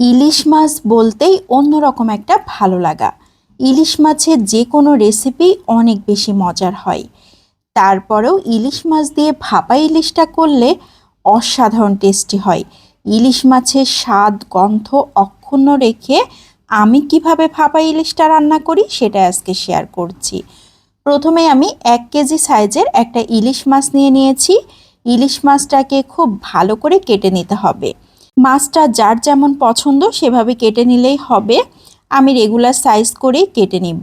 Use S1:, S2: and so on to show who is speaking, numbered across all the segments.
S1: ইলিশ মাছ বলতেই অন্যরকম একটা ভালো লাগা। ইলিশ মাছের যে কোনো রেসিপি অনেক বেশি মজার হয়। তারপরেও ইলিশ মাছ দিয়ে ভাপা ইলিশটা করলে অসাধারণ টেস্টি হয়। ইলিশ মাছের স্বাদ, গন্ধ অক্ষুণ্ণ রেখে আমি কীভাবে ভাপা ইলিশটা রান্না করি সেটা আজকে শেয়ার করছি। প্রথমে আমি এক কেজি সাইজের একটা ইলিশ মাছ নিয়ে নিয়েছি। ইলিশ মাছটাকে খুব ভালো করে কেটে নিতে হবে। মাছটা যার যেমন পছন্দ সেভাবে কেটে নিলেই হবে। আমি রেগুলার সাইজ করেই কেটে নিব।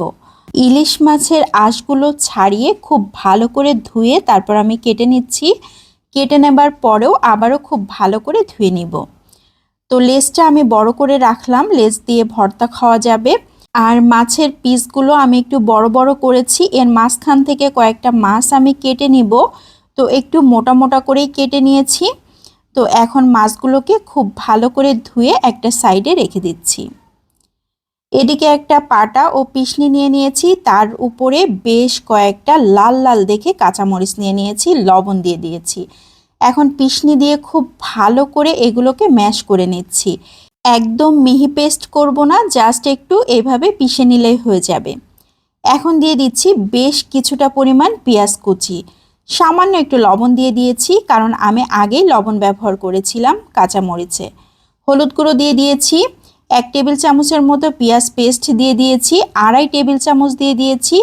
S1: ইলিশ মাছের আঁশগুলো ছাড়িয়ে খুব ভালো করে ধুয়ে তারপর আমি কেটে নিচ্ছি। কেটে নেবার পরেও আবারও খুব ভালো করে ধুয়ে নিব। তো লেজটা আমি বড় করে রাখলাম। লেজ দিয়ে ভর্তা খাওয়া যাবে। আর মাছের পিসগুলো আমি একটু বড় বড় করেছি। এর মাঝখান থেকে কয়েকটা মাছ আমি কেটে নিব। তো একটু মোটা মোটা করেই কেটে নিয়েছি। তো এখন মাছগুলোকে খুব ভালো করে ধুয়ে একটা সাইডে রেখে দিচ্ছি। এদিকে একটা পাটা ও পিসনি নিয়ে নিয়েছি, তার উপরে বেশ কয়েকটা লাল লাল দেখে কাঁচামরিচ নিয়ে নিয়েছি, লবণ দিয়ে দিয়েছি। এখন পিসনি দিয়ে খুব ভালো করে এগুলোকে ম্যাশ করে নিচ্ছি। একদম মিহি পেস্ট করব না, জাস্ট একটু এভাবে পিষে নিলেই হয়ে যাবে। এখন দিয়ে দিচ্ছি বেশ কিছুটা পরিমাণ পেঁয়াজ কুচি। সামান্য একটু লবণ দিয়ে দিয়েছি, কারণ আমি আগেই লবণ ব্যবহার করেছিলাম কাঁচামরিচে। হলুদ গুঁড়ো দিয়ে দিয়েছি, এক টেবিল চামচের মতো পেঁয়াজ পেস্ট দিয়ে দিয়েছি, আড়াই টেবিল চামচ দিয়ে দিয়েছি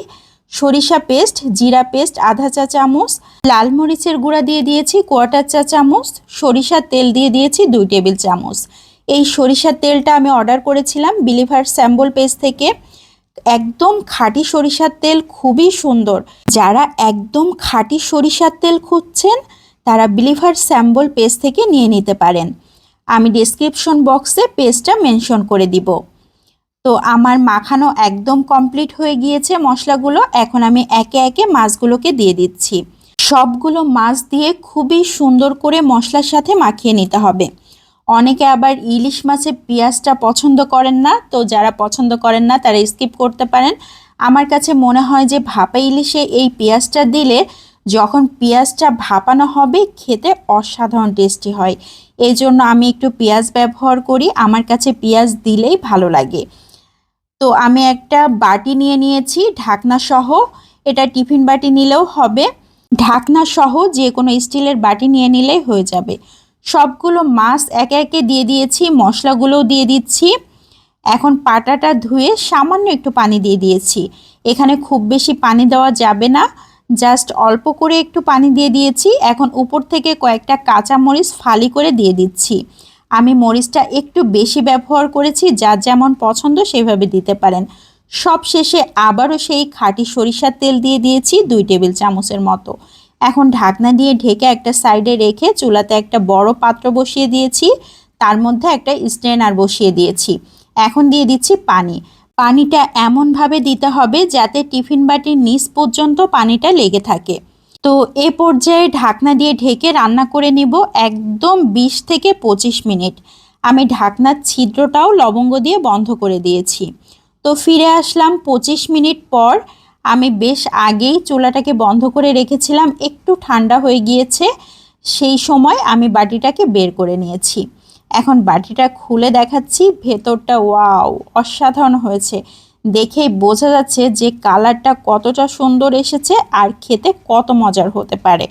S1: সরিষা পেস্ট, জিরা পেস্ট, আধা চা চামচ, লাল মরিচের গুঁড়া দিয়ে দিয়েছি কোয়াটার চা চামচ, সরিষার তেল দিয়ে দিয়েছি দুই টেবিল চামচ। এই সরিষার তেলটা আমি অর্ডার করেছিলাম বিলিভার স্যাম্বল পেস্ট থেকে। একদম খাঁটি সরিষার তেল খুবই সুন্দর। যারা একদম খাঁটি সরিষার তেল খুঁজছেন, তারা বিলিভার স্যাম্বল পেজ থেকে নিয়ে নিতে পারেন। আমি ডিসক্রিপশন বক্সে পেজটা মেনশন করে দিব। তো আমার মাখানো একদম কমপ্লিট হয়ে গিয়েছে মশলাগুলো। এখন আমি একে একে মাছগুলোকে দিয়ে দিচ্ছি। সবগুলো মাছ দিয়ে খুবই সুন্দর করে মশলার সাথে মাখিয়ে নিতে হবে। অনেকে আবার ইলিশ মাছের পেঁয়াজটা পছন্দ করেন না, তো যারা পছন্দ করেন না তারা স্কিপ করতে পারেন। আমার কাছে মনে হয় যে ভাপা ইলিশে এই পেঁয়াজটা দিলে যখন পেঁয়াজটা ভাপানো হবে খেতে অসাধারণ টেস্টি হয়। এই জন্য আমি একটু পেঁয়াজ ব্যবহার করি, আমার কাছে পেঁয়াজ দিলেই ভালো লাগে। তো আমি একটা বাটি নিয়ে নিয়েছি, ঢাকনা সহ, এটা টিফিন বাটি নিলেও হবে। ঢাকনা সহ যে কোনো স্টিলের বাটি নিয়ে নিলেই হয়ে যাবে। সবগুলো মাছ একে একে দিয়ে দিয়েছি, মশলাগুলোও দিয়ে দিচ্ছি। এখন পাটাটা ধুয়ে সামান্য একটু পানি দিয়ে দিয়েছি। এখানে খুব বেশি পানি দেওয়া যাবে না, জাস্ট অল্প করে একটু পানি দিয়ে দিয়েছি। এখন উপর থেকে কয়েকটা কাঁচা মরিচ ফালি করে দিয়ে দিচ্ছি। আমি মরিচটা একটু বেশি ব্যবহার করেছি, যার যেমন পছন্দ সেভাবে দিতে পারেন। সব শেষে আবারও সেই খাঁটি সরিষার তেল দিয়ে দিয়েছি, দুই টেবিল চামচের মতো। এখন ঢাকনা দিয়ে ঢেকে একটা সাইডে রেখে চুলাতে একটা বড় পাত্র বসিয়ে দিয়েছি। তার মধ্যে একটা স্ট্রেনার বসিয়ে দিয়েছি। এখন দিয়ে দিচ্ছি পানি। পানিটা এমনভাবে দিতে হবে যাতে টিফিন বাটির নিচ পর্যন্ত পানিটা লেগে থাকে। তো এ পর্যায়ে ঢাকনা দিয়ে ঢেকে রান্না করে নিব একদম ২০ থেকে পঁচিশ মিনিট। আমি ঢাকনার ছিদ্রটাও লবঙ্গ দিয়ে বন্ধ করে দিয়েছি। তো ফিরে আসলাম পঁচিশ মিনিট পর। আমি বেশ আগেই চুলাটাকে বন্ধ করে রেখেছিলাম, একটু ঠান্ডা হয়ে গিয়েছে, সেই সময় আমি বাটিটাকে বের করে নিয়েছি। এখন বাটিটা খুলে দেখাচ্ছি, ভেতরটা ওয়াও, অসাধারণ হয়েছে। দেখেই বোঝা যাচ্ছে যে কালারটা কতটা সুন্দর এসেছে আর খেতে কত মজার হতে পারে।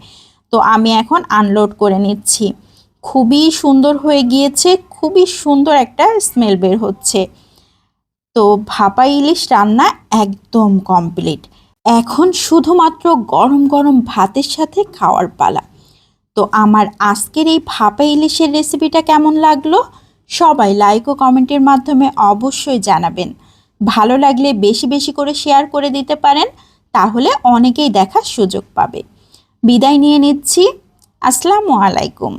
S1: তো আমি এখন আনলোড করে নিচ্ছি। খুবই সুন্দর হয়ে গিয়েছে, খুবই সুন্দর একটা স্মেল বের হচ্ছে। তো ভাপা ইলিশ রান্না একদম কমপ্লিট এখন শুধুমাত্র গরম গরম ভাতের সাথে খাওয়ার পালা। তো আমার আজকের এই ভাপা ইলিশের রেসিপিটা কেমন লাগল? সবাই লাইক ও কমেন্টের মাধ্যমে অবশ্যই জানাবেন। ভালো লাগলে বেশি বেশি করে শেয়ার করে দিতে পারেন, তাহলে অনেকেই দেখার সুযোগ পাবে। বিদায় নিয়ে নিচ্ছি। আসসালামু আলাইকুম।